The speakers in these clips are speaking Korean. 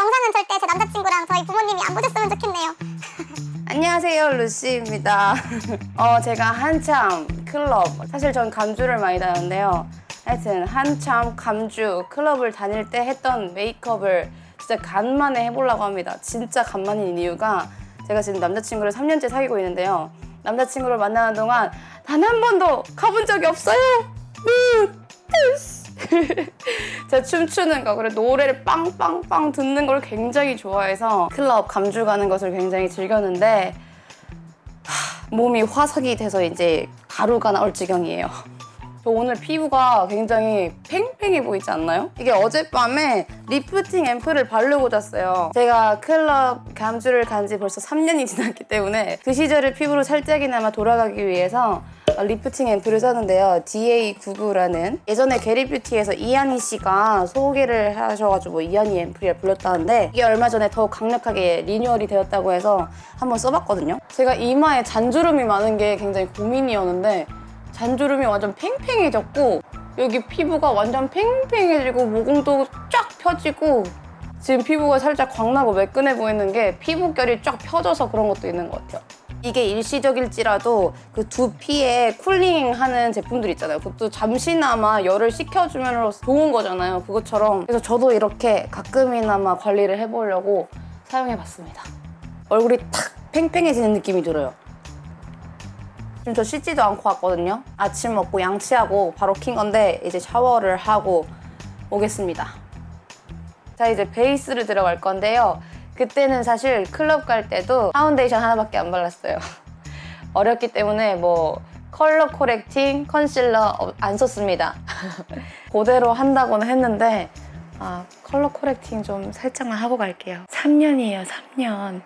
영상은 절대 제 남자친구랑 저희 부모님이 안 보셨으면 좋겠네요. 안녕하세요 루시입니다. 어 제가 한참 클럽 사실 전 감주를 많이 다녔는데요. 하여튼 한참 감주 클럽을 다닐 때 했던 메이크업을 진짜 간만에 해보려고 합니다. 진짜 간만인 이유가 제가 지금 남자친구를 3년째 사귀고 있는데요. 남자친구를 만나는 동안 단 한 번도 가본 적이 없어요. 음, 제가 춤추는 거, 그리고 노래를 빵빵빵 듣는 걸 굉장히 좋아해서 클럽 감주 가는 것을 굉장히 즐겼는데 하, 몸이 화석이 돼서 이제 가루가 나올 지경이에요. 저 오늘 피부가 굉장히 팽팽해 보이지 않나요? 이게 어젯밤에 리프팅 앰플을 바르고 잤어요. 제가 클럽 감주를 간 지 벌써 3년이 지났기 때문에 그 시절의 피부로 살짝이나마 돌아가기 위해서 리프팅 앰플을 썼는데요. DA99라는 예전에 게리뷰티에서 이한희 씨가 소개를 하셔가지고 이한희 앰플이라 불렸다는데 이게 얼마 전에 더욱 강력하게 리뉴얼이 되었다고 해서 한번 써봤거든요. 제가 이마에 잔주름이 많은 게 굉장히 고민이었는데 잔주름이 완전 팽팽해졌고 여기 피부가 완전 팽팽해지고 모공도 쫙 펴지고 지금 피부가 살짝 광나고 매끈해 보이는 게 피부결이 쫙 펴져서 그런 것도 있는 것 같아요. 이게 일시적일지라도 그 두피에 쿨링하는 제품들 있잖아요. 그것도 잠시나마 열을 식혀주면 좋은 거잖아요. 그것처럼. 그래서 저도 이렇게 가끔이나마 관리를 해보려고 사용해봤습니다. 얼굴이 탁 팽팽해지는 느낌이 들어요. 지금 저 씻지도 않고 왔거든요. 아침 먹고 양치하고 바로 킨 건데 이제 샤워를 하고 오겠습니다. 자 이제 베이스를 들어갈 건데요. 그때는 사실 클럽 갈 때도 파운데이션 하나밖에 안 발랐어요. 어렸기 때문에 뭐 컬러 코렉팅, 컨실러 어, 안 썼습니다. 그대로 한다고는 했는데 아 컬러 코렉팅 좀 살짝만 하고 갈게요. 3년이에요, 3년.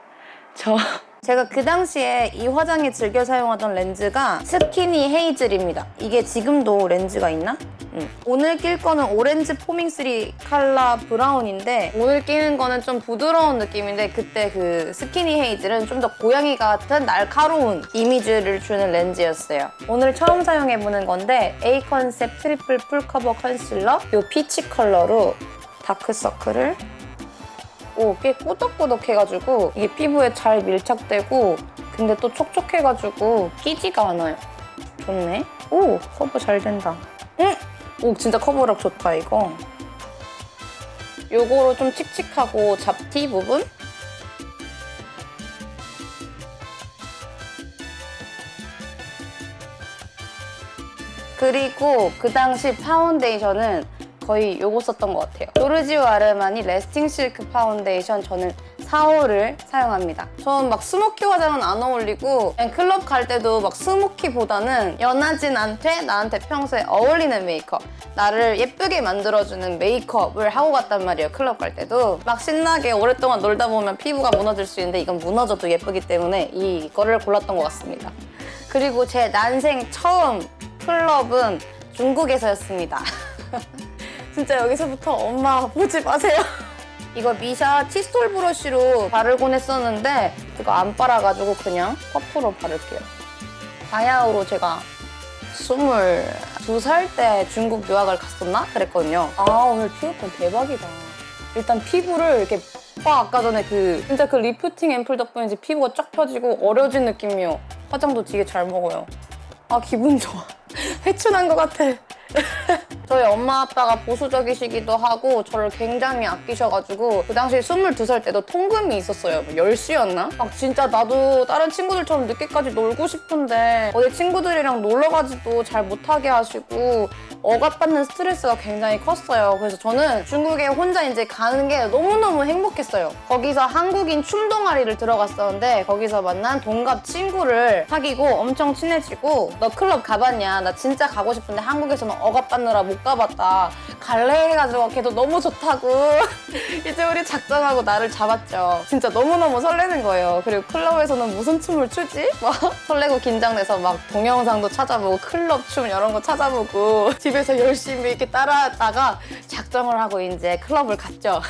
저 제가 그 당시에 이 화장에 즐겨 사용하던 렌즈가 스키니 헤이즐입니다. 이게 지금도 렌즈가 있나? 음. 오늘 낄 거는 오렌지 포밍 3 컬러 브라운인데 오늘 끼는 거는 좀 부드러운 느낌인데 그때 그 스키니 헤이즐은 좀 더 고양이 같은 날카로운 이미지를 주는 렌즈였어요. 오늘 처음 사용해보는 건데 A 컨셉 트리플 풀커버 컨실러 이 피치 컬러로 다크서클을 오, 꽤 꾸덕꾸덕해가지고 이게 피부에 잘 밀착되고 근데 또 촉촉해가지고 끼지가 않아요. 좋네. 오, 커버 잘 된다. 응? 오, 진짜 커버력 좋다, 이거. 요거로 좀 칙칙하고 잡티 부분? 그리고 그 당시 파운데이션은 거의 요거 썼던 것 같아요. 조르지오 아르마니 레스팅 실크 파운데이션 저는 4호를 사용합니다. 전막 스모키 화장은 안 어울리고 그냥 클럽 갈 때도 막 스모키보다는 연하진 않되 나한테 평소에 어울리는 메이크업 나를 예쁘게 만들어주는 메이크업을 하고 갔단 말이에요. 클럽 갈 때도 막 신나게 오랫동안 놀다 보면 피부가 무너질 수 있는데 이건 무너져도 예쁘기 때문에 이거를 골랐던 것 같습니다. 그리고 제 난생 처음 클럽은 중국에서였습니다. 진짜 여기서부터 엄마 보지 마세요. 이거 미샤 칫솔 브러쉬로 바르곤 했었는데 이거 안 빨아가지고 그냥 퍼프로 바를게요. 바야흐로 제가 22살 때 중국 유학을 갔었나? 그랬거든요. 아 오늘 피부톤 대박이다. 일단 피부를 이렇게 와 아까 전에 그 진짜 그 리프팅 앰플 덕분인지 피부가 쫙 펴지고 어려진 느낌이요. 화장도 되게 잘 먹어요. 아 기분 좋아. 회춘한 것 같아. 저희 엄마 아빠가 보수적이시기도 하고 저를 굉장히 아끼셔가지고 그 당시 22살 때도 통금이 있었어요. 뭐 10시였나? 막 진짜 나도 다른 친구들처럼 늦게까지 놀고 싶은데 어디 친구들이랑 놀러 가지도 잘 못하게 하시고 억압받는 스트레스가 굉장히 컸어요. 그래서 저는 중국에 혼자 이제 가는 게 너무너무 행복했어요. 거기서 한국인 춤 동아리를 들어갔었는데 거기서 만난 동갑 친구를 사귀고 엄청 친해지고 너 클럽 가봤냐? 나 진짜 가고 싶은데 한국에서는 억압받느라 못 가봤다. 갈래 해가지고 걔도 너무 좋다고 이제 우리 작정하고 나를 잡았죠. 진짜 너무너무 설레는 거예요. 그리고 클럽에서는 무슨 춤을 추지? 막 설레고 긴장돼서 막 동영상도 찾아보고 클럽 춤 이런 거 찾아보고 집에서 열심히 이렇게 따라하다가 작정을 하고 이제 클럽을 갔죠.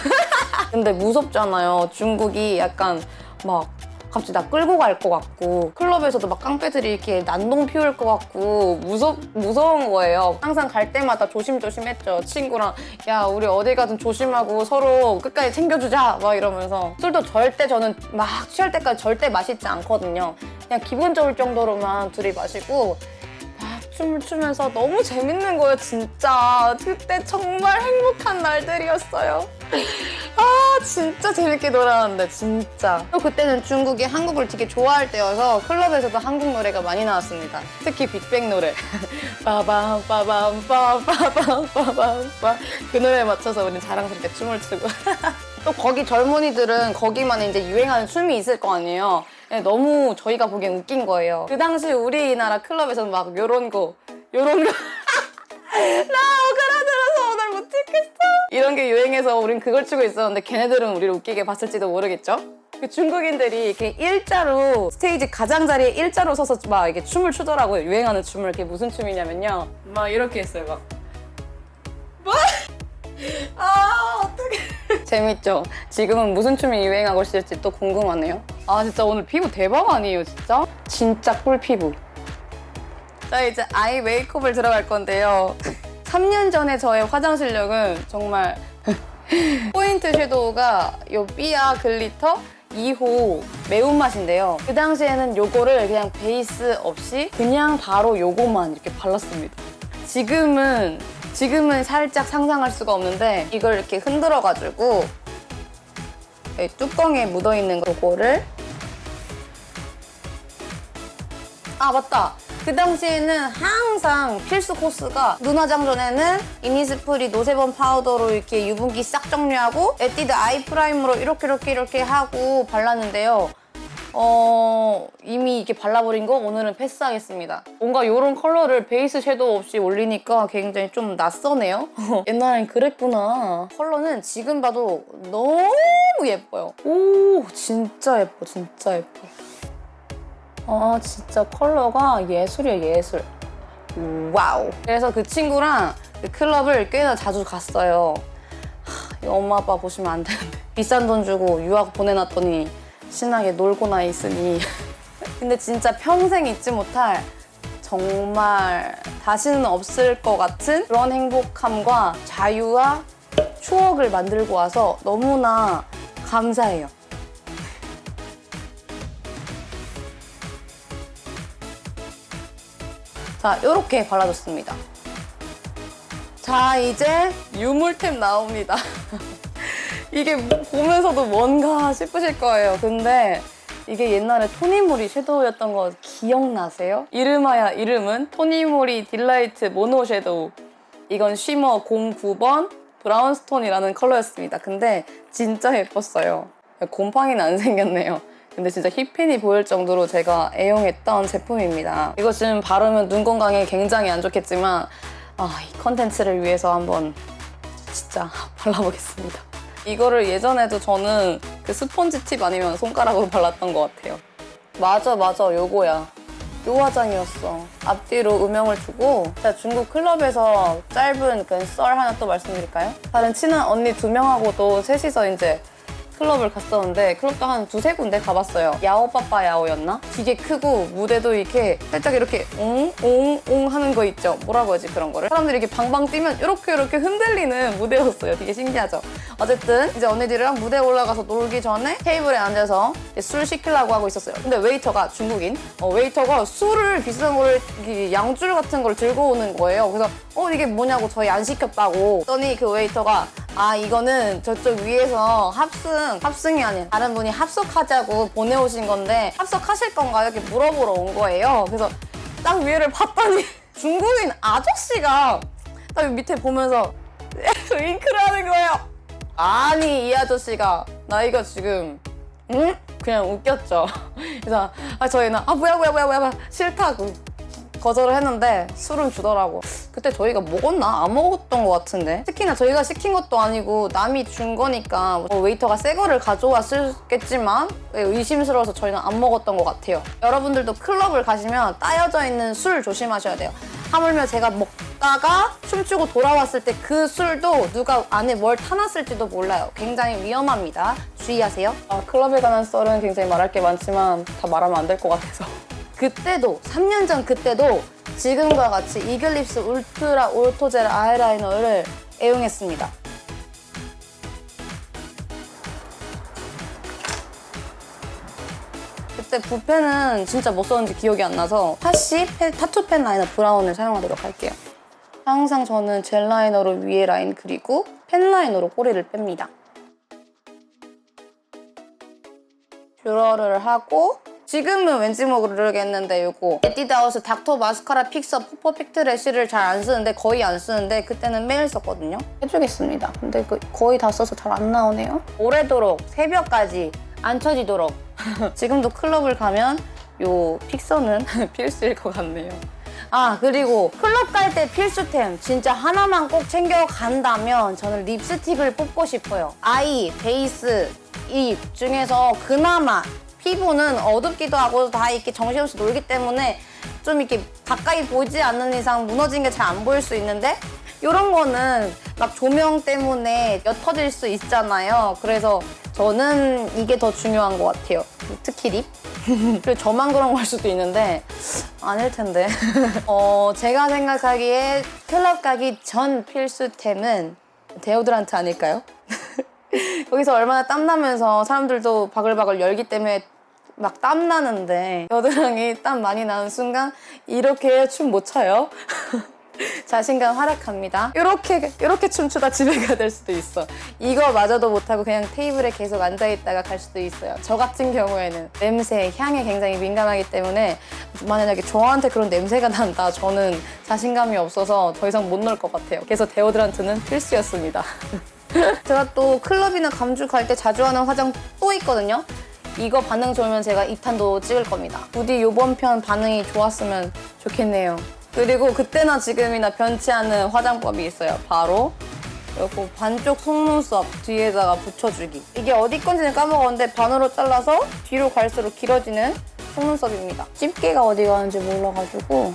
근데 무섭잖아요. 중국이 약간 막 갑자기 나 끌고 갈 것 같고 클럽에서도 막 깡패들이 이렇게 난동 피울 것 같고 무섭, 무서운 거예요. 항상 갈 때마다 조심조심했죠. 친구랑 야 우리 어디 가든 조심하고 서로 끝까지 챙겨주자 막 이러면서 술도 절대 저는 막 취할 때까지 절대 마시지 않거든요. 그냥 기분 좋을 정도로만 둘이 마시고 막 춤을 추면서 너무 재밌는 거예요, 진짜. 그때 정말 행복한 날들이었어요. 아, 진짜 재밌게 놀았는데, 진짜. 또 그때는 중국이 한국을 되게 좋아할 때여서 클럽에서도 한국 노래가 많이 나왔습니다. 특히 빅뱅 노래. 빠밤, 빠밤, 빠밤, 빠밤, 빠. 그 노래에 맞춰서 우린 자랑스럽게 춤을 추고. 또 거기 젊은이들은 거기만 이제 유행하는 춤이 있을 거 아니에요. 네, 너무 저희가 보기엔 웃긴 거예요. 그 당시 우리나라 클럽에서는 막 요런 거, 요런 거. 나 오그라 이런 게 유행해서 우린 그걸 추고 있었는데 걔네들은 우리를 웃기게 봤을지도 모르겠죠? 그 중국인들이 이렇게 일자로 스테이지 가장자리에 일자로 서서 막 이렇게 춤을 추더라고요. 유행하는 춤을. 그게 무슨 춤이냐면요. 막 이렇게 했어요. 막. 뭐? 아, 어떡해. 재밌죠? 지금은 무슨 춤이 유행하고 있을지 또 궁금하네요. 아, 진짜 오늘 피부 대박 아니에요, 진짜? 진짜 꿀 피부. 자, 이제 아이 메이크업을 들어갈 건데요. 3년 전에 저의 화장 실력은 정말 포인트 섀도우가 요 삐아 글리터 2호 매운맛인데요. 그 당시에는 요거를 그냥 베이스 없이 그냥 바로 요거만 이렇게 발랐습니다. 지금은 지금은 살짝 상상할 수가 없는데 이걸 이렇게 흔들어가지고 이 뚜껑에 묻어있는 요거를 아 맞다 그 당시에는 항상 필수 코스가 눈 화장 전에는 이니스프리 노세범 파우더로 이렇게 유분기 싹 정리하고 에뛰드 아이 프라임으로 이렇게 이렇게 이렇게 하고 발랐는데요. 어 이미 이렇게 발라버린 거 오늘은 패스하겠습니다. 뭔가 이런 컬러를 베이스 섀도우 없이 올리니까 굉장히 좀 낯서네요. 옛날엔 그랬구나. 컬러는 지금 봐도 너무 예뻐요. 오 진짜 예뻐 진짜 예뻐 아 진짜 컬러가 예술이야 예술. 와우. 그래서 그 친구랑 그 클럽을 꽤나 자주 갔어요. 하, 이거 엄마 아빠 보시면 안 되는데. 비싼 돈 주고 유학 보내놨더니 신나게 놀고나 있으니. 근데 진짜 평생 잊지 못할 정말 다시는 없을 것 같은 그런 행복함과 자유와 추억을 만들고 와서 너무나 감사해요 자, 이렇게 발라줬습니다. 자, 이제 유물템 나옵니다. 이게 보면서도 뭔가 싶으실 거예요. 근데 이게 옛날에 토니모리 섀도우였던 거 기억나세요? 이름하야 이름은 토니모리 딜라이트 모노 섀도우. 이건 쉬머 09번 브라운스톤이라는 컬러였습니다. 근데 진짜 예뻤어요. 곰팡이는 안 생겼네요. 근데 진짜 힙핀이 보일 정도로 제가 애용했던 제품입니다. 지금 바르면 눈 건강에 굉장히 안 좋겠지만 아, 이 컨텐츠를 위해서 한번 진짜 발라보겠습니다. 이거를 예전에도 저는 그 스펀지 팁 아니면 손가락으로 발랐던 것 같아요. 맞아, 맞아, 요거야. 요 화장이었어. 앞뒤로 음영을 주고 제가 중국 클럽에서 짧은 그 썰 하나 또 말씀드릴까요? 다른 친한 언니 두 명하고도 셋이서 이제 클럽을 갔었는데 클럽도 한 두세 군데 가봤어요. 야오빠빠 야오였나? 되게 크고 무대도 이렇게 살짝 이렇게 옹옹옹 하는 거 있죠. 뭐라고 하지 그런 거를? 사람들이 이렇게 방방 뛰면 이렇게 이렇게 흔들리는 무대였어요. 되게 신기하죠. 어쨌든 이제 언니들이랑 무대 올라가서 놀기 전에 테이블에 앉아서 술 시키려고 하고 있었어요. 근데 웨이터가 중국인 어, 웨이터가 술을 비싼 거를 양줄 같은 걸 들고 오는 거예요. 그래서 어 이게 뭐냐고 저희 안 시켰다고 했더니 그 웨이터가 아 이거는 저쪽 위에서 합승 합승이 아닌 다른 분이 합석하자고 보내오신 건데 합석하실 건가요? 이렇게 물어보러 온 거예요. 그래서 딱 위에를 봤더니 중국인 아저씨가 딱 밑에 보면서 윙크를 하는 거예요. 아니 이 아저씨가 나이가 지금 응? 그냥 웃겼죠. 그래서 아 저희는 아 뭐야 뭐야 뭐야 뭐야 싫다고 거절을 했는데 술은 주더라고. 그때 저희가 먹었나? 안 먹었던 것 같은데. 특히나 저희가 시킨 것도 아니고 남이 준 거니까 뭐 웨이터가 새 거를 가져왔을겠지만 의심스러워서 저희는 안 먹었던 것 같아요. 여러분들도 클럽을 가시면 따여져 있는 술 조심하셔야 돼요. 하물며 제가 먹다 갔다가 춤추고 돌아왔을 때 그 술도 누가 안에 뭘 타놨을지도 몰라요. 굉장히 위험합니다. 주의하세요. 아, 클럽에 관한 썰은 굉장히 말할 게 많지만 다 말하면 안 될 것 같아서. 그때도 3년 전 그때도 지금과 같이 이글립스 울트라 올토젤 아이라이너를 애용했습니다. 그때 붓펜은 진짜 뭐 썼는지 기억이 안 나서 하시 펜- 타투 펜 라이너 브라운을 사용하도록 할게요. 항상 저는 젤 라이너로 위에 라인 그리고 펜 라이너로 꼬리를 뺍니다. 뷰러를 하고 지금은 왠지 모르겠는데 이거 에뛰드하우스 닥터 마스카라 픽서 퍼펙트 래쉬를 잘 안 쓰는데 거의 안 쓰는데 그때는 매일 썼거든요. 해주겠습니다. 근데 그 거의 다 써서 잘 안 나오네요. 오래도록 새벽까지 안 쳐지도록 지금도 클럽을 가면 요 픽서는 필수일 것 같네요. 아 그리고 클럽 갈 때 필수템 진짜 하나만 꼭 챙겨 간다면 저는 립스틱을 뽑고 싶어요. 아이, 베이스, 이 중에서 그나마 피부는 어둡기도 하고 다 이렇게 정신없이 놀기 때문에 좀 이렇게 가까이 보이지 않는 이상 무너진 게 잘 안 보일 수 있는데 이런 거는 막 조명 때문에 옅어질 수 있잖아요. 그래서 저는 이게 더 중요한 것 같아요. 특히 립. 그리고 저만 그런 걸 수도 있는데 아닐 텐데. 어, 제가 생각하기에 클럽 가기 전 필수템은 데오드란트 아닐까요? 거기서 얼마나 땀나면서 사람들도 바글바글 열기 때문에 막 땀 나는데 여드랑이 땀 많이 나는 순간 이렇게 춤 못 춰요. 자신감 하락합니다. 이렇게 이렇게 춤추다 집에 가야 될 수도 있어. 이거 마저도 못하고 그냥 테이블에 계속 앉아 있다가 갈 수도 있어요. 저 같은 경우에는 냄새, 향에 굉장히 민감하기 때문에 만약에 저한테 그런 냄새가 난다, 저는 자신감이 없어서 더 이상 못 놀 것 같아요. 그래서 데오드란트는 필수였습니다. 제가 또 클럽이나 감주 갈 때 자주 하는 화장 또 있거든요. 이거 반응 좋으면 제가 2탄도 찍을 겁니다. 부디 이번 편 반응이 좋았으면 좋겠네요. 그리고 그때나 지금이나 변치 않는 화장법이 있어요. 바로 요거 반쪽 속눈썹 뒤에다가 붙여주기. 이게 어디 건지는 까먹었는데 반으로 잘라서 뒤로 갈수록 길어지는 속눈썹입니다. 집게가 어디 가는지 몰라가지고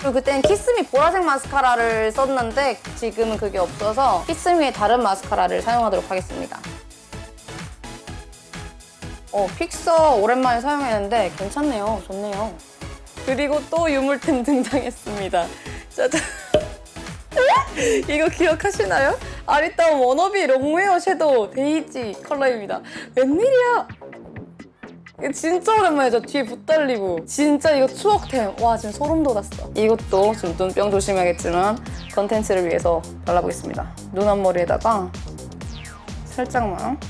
그리고 그때는 키스미 보라색 마스카라를 썼는데 지금은 그게 없어서 키스미의 다른 마스카라를 사용하도록 하겠습니다. 어, 픽서 오랜만에 사용했는데 괜찮네요. 좋네요. 그리고 또 유물템 등장했습니다. 짜잔. 이거 기억하시나요? 아리따움 워너비 롱웨어 섀도우 데이지 컬러입니다. 웬일이야? 진짜 오랜만이죠. 뒤에 붓 달리고. 진짜 이거 추억템. 와, 지금 소름 돋았어. 이것도 지금 눈병 조심해야겠지만 컨텐츠를 위해서 발라보겠습니다. 눈 앞머리에다가 살짝만.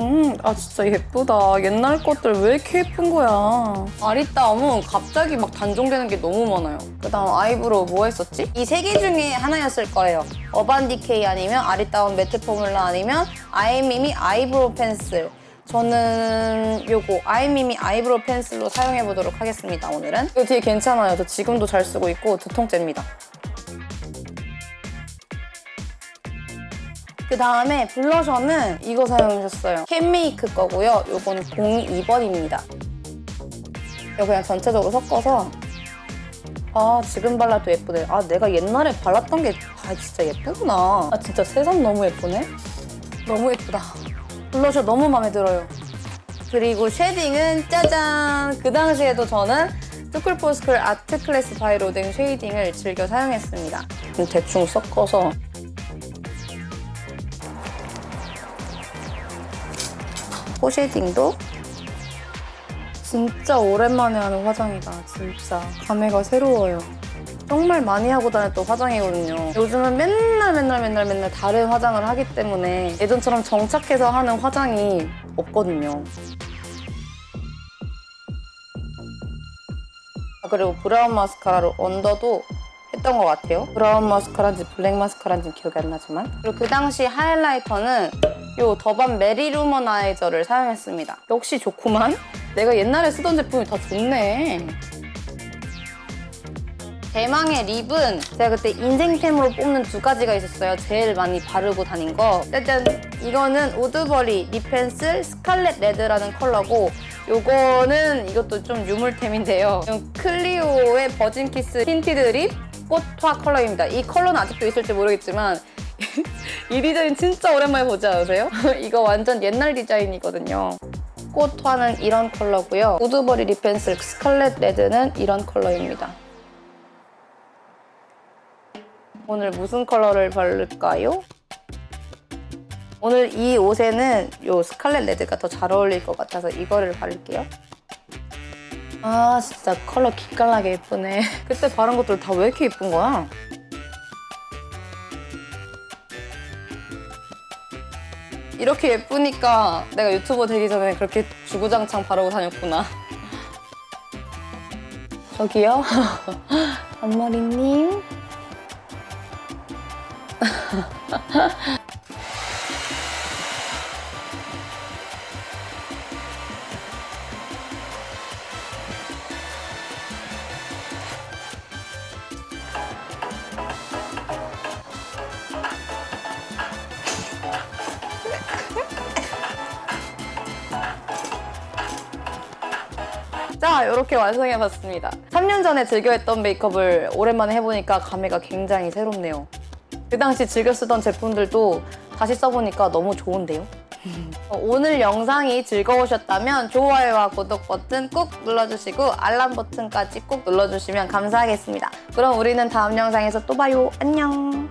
음, 아 진짜 예쁘다. 옛날 것들 왜 이렇게 예쁜 거야? 아리따움은 갑자기 막 단종되는 게 너무 많아요. 그다음 아이브로우 뭐 했었지? 이 세 개 중에 하나였을 거예요. 어반 디케이 아니면 아리따움 매트 포뮬라 아니면 아이미미 아이브로우 펜슬. 저는 요거 아이미미 아이브로우 펜슬로 사용해 보도록 하겠습니다. 오늘은 이거 되게 괜찮아요. 저 지금도 잘 쓰고 있고 두통째입니다. 그 다음에 블러셔는 이거 사용하셨어요. 캔메이크 거고요. 요거는 02번입니다. 이거 그냥 전체적으로 섞어서 아 지금 발라도 예쁘네. 아 내가 옛날에 발랐던 게 아 진짜 예쁘구나. 아 진짜 새삼 너무 예쁘네. 너무 예쁘다. 블러셔 너무 마음에 들어요. 그리고 쉐딩은 짜잔! 그 당시에도 저는 투클포스클 아트 클래스 바이로딩 쉐이딩을 즐겨 사용했습니다. 대충 섞어서 포쉐딩도 진짜 오랜만에 하는 화장이다. 진짜 감회가 새로워요. 정말 많이 하고 다녔던 화장이거든요. 요즘은 맨날 맨날 맨날 맨날 다른 화장을 하기 때문에 예전처럼 정착해서 하는 화장이 없거든요. 아, 그리고 브라운 마스카라로 언더도 했던 것 같아요. 브라운 마스카라인지 블랙 마스카라인지 기억이 안 나지만. 그리고 그 당시 하이라이터는 요 더반 메리 루머나이저를 사용했습니다. 역시 좋구만. 내가 옛날에 쓰던 제품이 다 좋네. 대망의 립은 제가 그때 인생템으로 뽑는 두 가지가 있었어요. 제일 많이 바르고 다닌 거. 짜잔! 이거는 우드버리 립 펜슬 스칼렛 레드라는 컬러고 요거는 이것도 좀 유물템인데요. 클리오의 버진 키스 틴티드 립 꽃화 컬러입니다. 이 컬러는 아직도 있을지 모르겠지만 이 디자인 진짜 오랜만에 보지 않으세요? 이거 완전 옛날 디자인이거든요. 꽃화는 이런 컬러고요. 우드버리 립 펜슬 스칼렛 레드는 이런 컬러입니다. 오늘 무슨 컬러를 바를까요? 오늘 이 옷에는 요 스칼렛 레드가 더 잘 어울릴 것 같아서 이거를 바를게요. 아 진짜 컬러 기깔나게 예쁘네. 그때 바른 것들 다 왜 이렇게 예쁜 거야? 이렇게 예쁘니까 내가 유튜버 되기 전에 그렇게 주구장창 바르고 다녔구나. 저기요? 앞머리님? 자, 이렇게 완성해봤습니다. 3년 전에 즐겨했던 메이크업을 오랜만에 해보니까 감회가 굉장히 새롭네요. 그 당시 즐겨 쓰던 제품들도 다시 써보니까 너무 좋은데요? 어, 오늘 영상이 즐거우셨다면 좋아요와 구독 버튼 꾹 눌러주시고 알람 버튼까지 꾹 눌러주시면 감사하겠습니다. 그럼 우리는 다음 영상에서 또 봐요. 안녕.